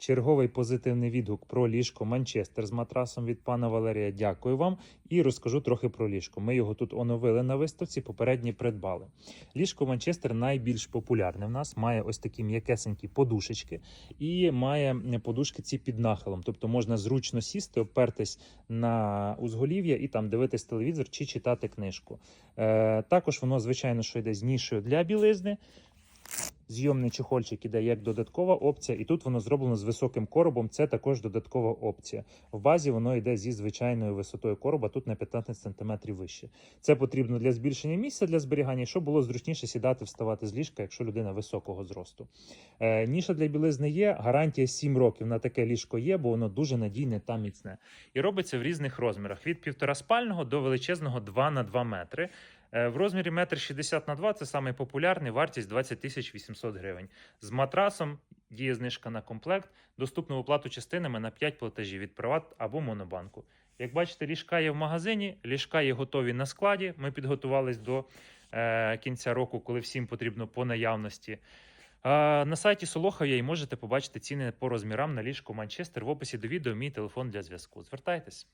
Черговий позитивний відгук про ліжко Манчестер з матрасом від пана Валерія. Дякую вам і розкажу трохи про ліжко. Ми його тут оновили на виставці, попередні придбали. Ліжко Манчестер найбільш популярне в нас. Має ось такі м'якесенькі подушечки і має подушки ці під нахилом. Тобто можна зручно сісти, опертись на узголів'я і там дивитись телевізор чи читати книжку. Е, також воно, звичайно, що йде з нішою для білизни. Зйомний чехольчик іде як додаткова опція, і тут воно зроблено з високим коробом. Це також додаткова опція. В базі воно йде зі звичайною висотою короба, тут на 15 см вище. Це потрібно для збільшення місця для зберігання, щоб було зручніше сідати, вставати з ліжка, якщо людина високого зросту. Е, ніша для білизни є. Гарантія 7 років на таке ліжко є, бо воно дуже надійне та міцне. І робиться в різних розмірах: від півтора спального до величезного 2 на 2 метри. Е, В розмірі 1,60 на 2 це самий популярний, вартість 20 тисяч 800 гривень. З матрасом діє знижка на комплект, доступну оплату частинами на 5 платежів від Приват або Монобанку. Як бачите, ліжка є в магазині, ліжка є готові на складі. Ми підготувались до е, кінця року, коли всім потрібно по наявності. На сайті Солоха і можете побачити ціни по розмірам на ліжко Манчестер в описі до відео. Мій телефон для зв'язку. Звертайтесь.